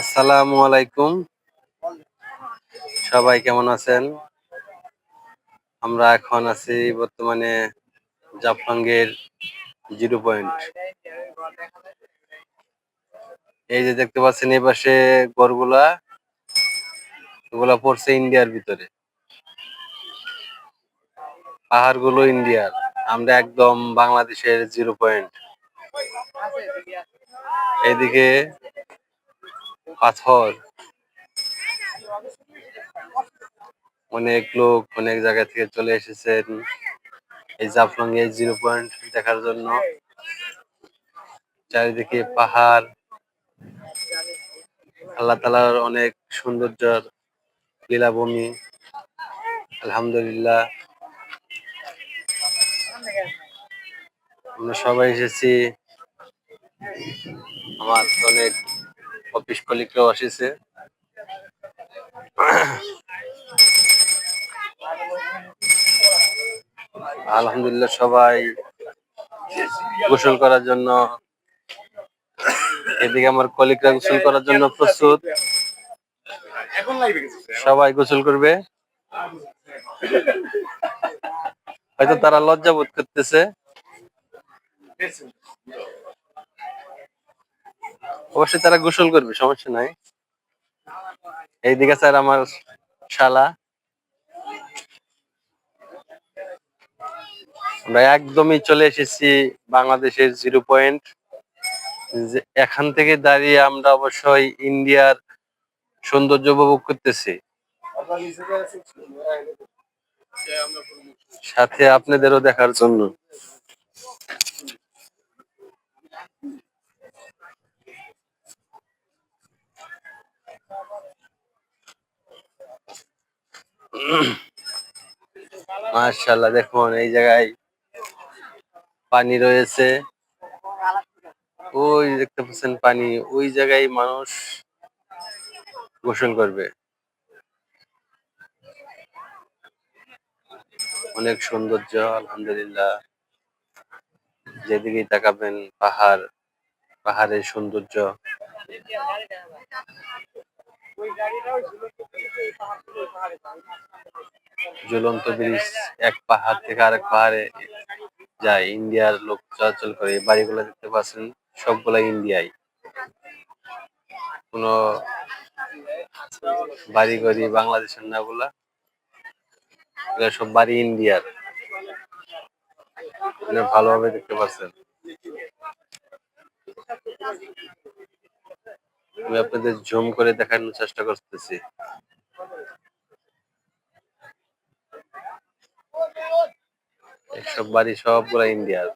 আসসালামু আলাইকুম। সবাই কেমন আছেন? আমরা এখন আছি বর্তমানে জাফলংয়ের জিরো পয়েন্ট। এই যে দেখতে পাচ্ছেন, এই পাশে গড়গুলা, এগুলা পড়ছে ইন্ডিয়ার ভিতরে। পাহাড়গুলো ইন্ডিয়ার, আমরা একদম বাংলাদেশের জিরো পয়েন্ট। এইদিকে পাথর। অনেক লোক অনেক জায়গা থেকে চলে এসেছেন এই জাফলং এর জিরো পয়েন্ট দেখার জন্য। চারিদিকে পাহাড়। আল্লাহ তালার অনেক সৌন্দর্যের লীলাভূমি। আলহামদুলিল্লাহ। আমরা সবাই এসেছি। আমার অনেক অফিস কলিগরাও এসেছে আলহামদুলিল্লাহ সবাই গোসল করার জন্য, এদিকে আমার কলিগরা গোসল করার জন্য প্রস্তুত। সবাই গোসল করবে। হয়তো তারা লজ্জা বোধ করতেছে। অবশ্যই তারা গোসল করবে, সমস্যা নাই। এইদিকে স্যার আমার শালা। আমরা একদমই চলে এসেছি বাংলাদেশের জিরো পয়েন্ট। এখান থেকে দাঁড়িয়ে আমরা অবশ্যই ইন্ডিয়ার সৌন্দর্য উপভোগ করতেছি। সাথে আপনাদেরও দেখার জন্য। মার্শাল্লাহ দেখুন এই জায়গায় পানি রয়েছে। ওই দেখতে পাচ্ছেন পানি, ওই জায়গায় মানুষ গোসল করবে। অনেক সৌন্দর্য, আলহামদুলিল্লাহ। যেদিকেই তাকাবেন, পাহাড়, পাহাড়ের সৌন্দর্য। ঝুলন্ত ব্রিজ, এক পাহাড় থেকে আরেক পাহাড়ে যায়। ইন্ডিয়ার লোক চলাচল করে। বাড়িগুলো দেখতে পাচ্ছেন, সবগুলা ইন্ডিয়ায় কোনো বাড়ি গড়ি বাংলাদেশের না গুলা সব বাড়ি ইন্ডিয়ার। ভালোভাবে দেখতে পাচ্ছেন। আমি আপনাদের জুম করে দেখানোর চেষ্টা করতেছি। এসব বাড়ি সবগুলা ইন্ডিয়ার